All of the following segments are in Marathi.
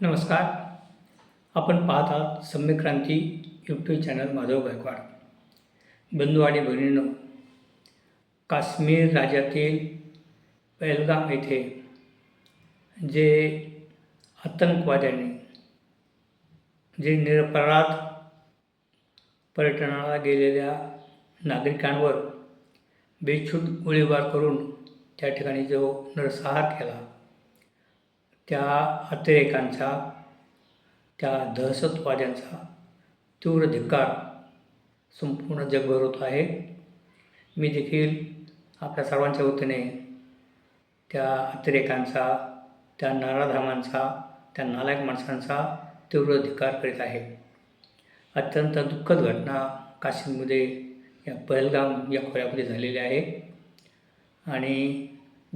नमस्कार. आपण पाहत आहात सम्यक्रांती यूट्यूब चॅनल माधव गायकवाड. बंधू आणि बहिणींनो काश्मीर राज्यातील पहलगाम येथे जे आतंकवाद्यांनी जे निरपराध पर्यटनाला गेलेल्या नागरिकांवर बेछूट गोळीबार करून त्या ठिकाणी जो नरसंहार केला त्या अतिरेकांचा त्या दहशतवाद्यांचा तीव्र धिक्कार संपूर्ण जगभर होत आहे. मी देखील आपल्या सर्वांच्या वतीने त्या अतिरेकांचा त्या नाराधामांचा त्या नालायक माणसांचा तीव्र धिक्कार करीत आहे. अत्यंत दुःखद घटना काश्मीरमध्ये या पहलगाम या खोऱ्यामध्ये झालेली आहे. आणि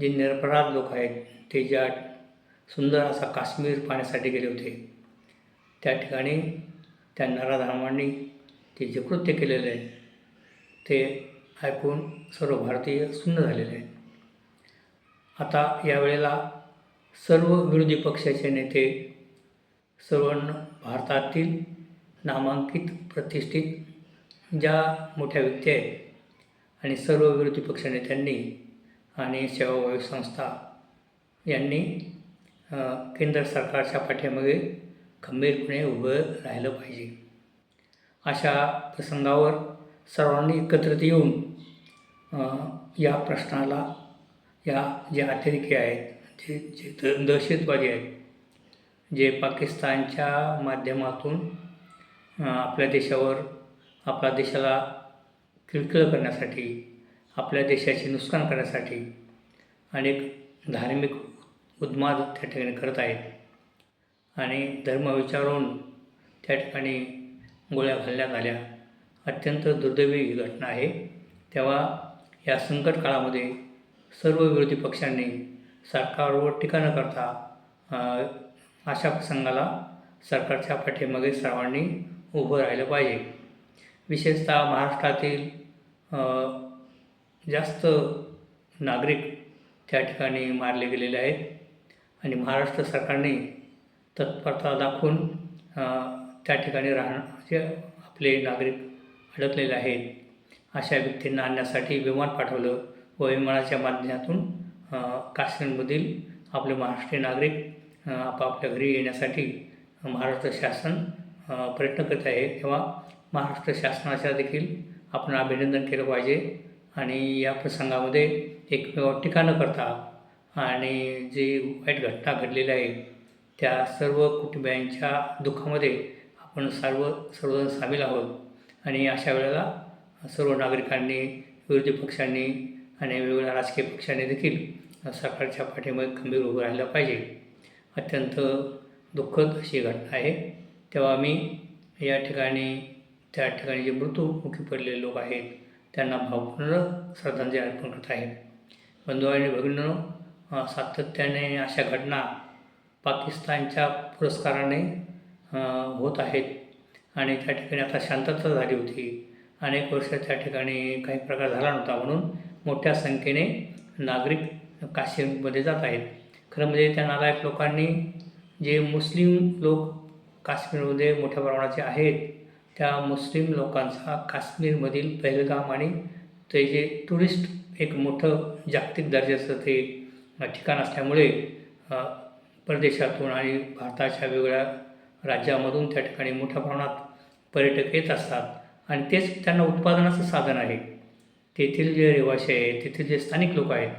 जे निरपराध लोक आहेत ते ज्या सुंदर असा काश्मीर पाहण्यासाठी गेले होते. त्या ठिकाणी त्या नराधामांनी ते जे कृत्य केलेले आहे ते ऐकून सर्व भारतीय सुन्न झालेले आहेत. आता यावेळेला सर्व विरोधी पक्षाचे नेते सर्व भारतातील नामांकित प्रतिष्ठित ज्या मोठ्या व्यक्ती आहेत आणि सर्व विरोधी पक्षनेत्यांनी आणि सेवाभावी संस्था यांनी केंद्र सरकारच्या पाठीमागे खंबीरपणे उभं राहिलं पाहिजे. अशा प्रसंगावर सर्वांनी एकत्रित येऊन या प्रश्नाला या जे अतिरेकी आहेत जे जे दहशतवादी आहेत जे पाकिस्तानच्या माध्यमातून आपल्या देशावर आपल्या देशाला किळकिळ करण्यासाठी आपल्या देशाचे नुकसान करण्यासाठी अनेक धार्मिक उन्माद त्या ठिकाणी करत आहेत. आणि धर्म विचारून त्या ठिकाणी गोळ्या घालण्यात आल्या अत्यंत दुर्दैवी ही घटना आहे. तेव्हा या संकट काळामध्ये सर्व विरोधी पक्षांनी सरकारवर टीका न करता अशा प्रसंगाला सरकारच्या पाठीमागे सर्वांनी उभं राहिलं पाहिजे. विशेषतः महाराष्ट्रातील जास्त नागरिक त्या ठिकाणी मारले गेलेले आहेत. आणि महाराष्ट्र सरकारने तत्परता दाखवून त्या ठिकाणी राहणं जे आपले नागरिक अडकलेले आहेत अशा व्यक्तींना आणण्यासाठी विमान पाठवलं व विमानाच्या माध्यमातून काश्मीरमधील आपले महाराष्ट्रीय नागरिक आपापल्या घरी येण्यासाठी महाराष्ट्र शासन प्रयत्न करत आहे. तेव्हा महाराष्ट्र शासनाच्या देखील आपण अभिनंदन केलं पाहिजे. आणि या प्रसंगामध्ये एकमेव टीका न करता आणि जी वाईट घटना घडलेल्या आहेत त्या सर्व कुटुंबियांच्या दुःखामध्ये आपण सर्व सर्वजण सामील आहोत. आणि अशा वेळेला सर्व नागरिकांनी विरोधी पक्षांनी आणि वेगवेगळ्या राजकीय पक्षांनी देखील सरकारच्या पाठीमध्ये खंबीर उभं राहिलं पाहिजे. अत्यंत दुःखद अशी घटना आहे. तेव्हा मी या ठिकाणी त्या ठिकाणी जे मृत्यूमुखी पडलेले लोक आहेत त्यांना भावपूर्ण श्रद्धांजली अर्पण करत आहे. बंधू आणि भगिनींनो सातत्याने अशा घटना पाकिस्तानच्या पुरस्काराने होत आहेत. आणि त्या ठिकाणी आता शांतता झाली होती. अनेक वर्ष त्या ठिकाणी काही प्रकार झाला नव्हता म्हणून मोठ्या संख्येने नागरिक काश्मीरमध्ये जात आहेत. खरं म्हणजे त्या नालायक लोकांनी जे मुस्लिम लोक काश्मीरमध्ये मोठ्या प्रमाणाचे आहेत त्या मुस्लिम लोकांचा काश्मीरमधील पहलगाम आणि ते जे टुरिस्ट एक मोठं जागतिक दर्जाचं ते ठिकाण असल्यामुळे परदेशातून आणि भारताच्या वेगवेगळ्या राज्यामधून त्या ठिकाणी मोठ्या प्रमाणात पर्यटक येत असतात. आणि तेच त्यांना उत्पादनाचं साधन आहे. तेथील जे रहिवासी आहेत तेथील जे स्थानिक लोक आहेत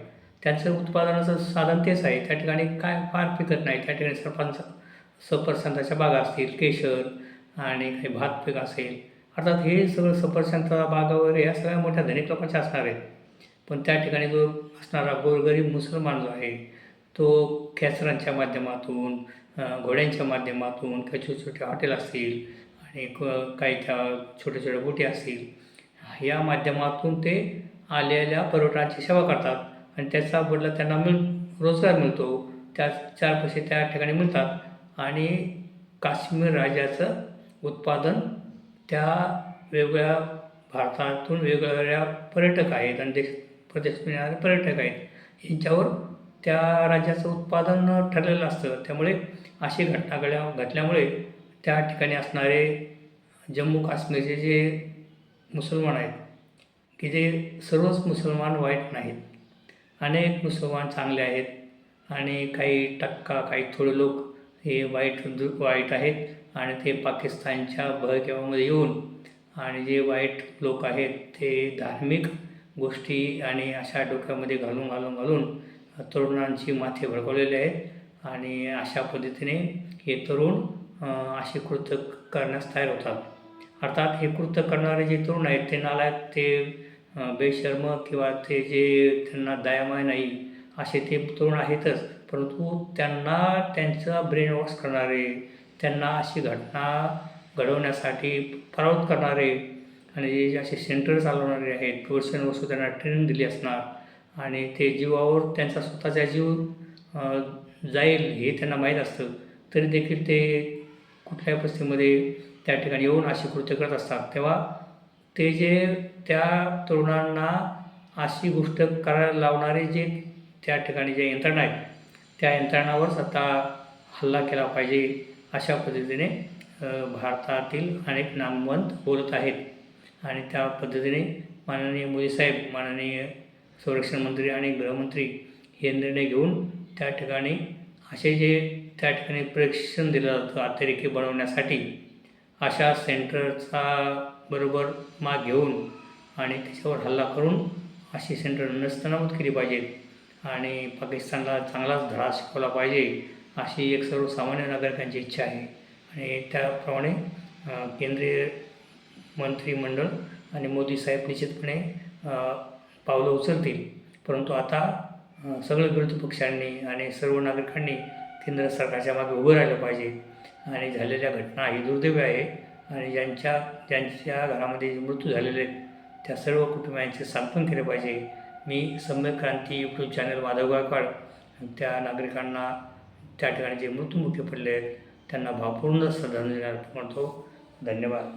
त्यांचं उत्पादनाचं साधन तेच आहे. त्या ठिकाणी काय फार पिकत नाही. त्या ठिकाणी सरपंच सफरचंदाच्या बागा असतील केशर आणि काही भात पीक असेल. अर्थात हे सगळं सफरचंदा बागावर वगैरे सगळ्या मोठ्या धनिक लोकांच्या असणार आहेत. पण त्या ठिकाणी जो असणारा गोरगरीब मुसलमान जो आहे तो खेचरांच्या माध्यमातून घोड्यांच्या माध्यमातून काही छोटे छोटे हॉटेल असतील आणि काही त्या छोट्या छोट्या बोटी असतील या माध्यमातून ते आलेल्या पर्यटनाची सेवा करतात आणि त्याचा बदला त्यांना मिळ रोजगार मिळतो. त्या चार पैसे त्या ठिकाणी मिळतात आणि काश्मीर राज्याचं उत्पादन त्या वेगवेगळ्या भारतातून वेगवेगळ्या पर्यटक आहेत आणि देश प्रदेश येणारे पर्यटक आहेत. यांच्यावर त्या राज्याचं उत्पादन ठरलेलं असतं. त्यामुळे अशी घटना घड्या घटल्यामुळे त्या ठिकाणी असणारे जम्मू काश्मीरचे जे मुसलमान आहेत की जे सर्वच मुसलमान वाईट नाहीत अनेक मुसलमान चांगले आहेत आणि काही टक्का काही थोडे लोक हे वाईट वाईट आहेत आणि ते पाकिस्तानच्या बहकेवामध्ये येऊन आणि जे वाईट लोक आहेत ते धार्मिक गोष्टी आणि अशा डोक्यामध्ये घालून घालून घालून तरुणांची माथे भडकवलेले आहेत आणि अशा पद्धतीने हे तरुण असे अशी कृत्य करण्यास तयार होतात. अर्थात हे कृत्य करणारे जे तरुण आहेत ते नालायक ते बेशर्म किंवा ते जे त्यांना दयामय नाही असे ते तरुण आहेतच. परंतु त्यांना त्यांचा ब्रेन वॉश करणारे त्यांना अशी घटना घडवण्यासाठी परावृत्त करणारे आणि जे असे सेंटर चालवणारे आहेत प्रोफेशनल वस्तू त्यांना ट्रेनिंग दिली असणार आणि ते जीवावर त्यांचा स्वतःचा जीव जाईल हे त्यांना माहीत असतं तरी देखील ते कुठल्याही परिस्थितीमध्ये त्या ठिकाणी येऊन अशी कृत्य करत असतात. तेव्हा ते जे त्या तरुणांना अशी गोष्ट करायला लावणारे जे त्या ठिकाणी जे यंत्रणा आहेत त्या यंत्रणावर आता हल्ला केला पाहिजे अशा पद्धतीने भारतातील अनेक नामवंत बोलत आहेत. आणि त्या पद्धतीने माननीय मोदी साहेब माननीय संरक्षण मंत्री आणि गृहमंत्री हे निर्णय घेऊन त्या ठिकाणी असे जे त्या ठिकाणी प्रशिक्षण दिलं जातं अतिरेकी बनवण्यासाठी अशा सेंटरचा बरोबर माग घेऊन आणि त्याच्यावर हल्ला करून अशी सेंटर नस्तनाबूत केली पाहिजेत आणि पाकिस्तानला चांगलाच धडा शिकवला पाहिजे अशी एक सर्वसामान्य नागरिकांची इच्छा आहे. आणि त्याप्रमाणे केंद्रीय मंत्रिमंडळ आणि मोदी साहेब निश्चितपणे पावलं उचलतील. परंतु आता सगळं सगळ्या विरोधी पक्षांनी आणि सर्व नागरिकांनी केंद्र सरकारच्या मागे उभं राहिलं पाहिजे. आणि झालेल्या घटना ही दुर्दैवी आहे. आणि ज्यांच्या ज्यांच्या घरामध्ये मृत्यू झालेले आहेत त्या सर्व कुटुंबियांचे सांत्वन केले पाहिजे. मी सम्यक क्रांती यूट्यूब चॅनल माधव गायकवाड त्या नागरिकांना त्या ठिकाणी जे मृत्युमुखी पडले आहेत त्यांना भावपूर्ण श्रद्धांजली अर्पण करतो. धन्यवाद.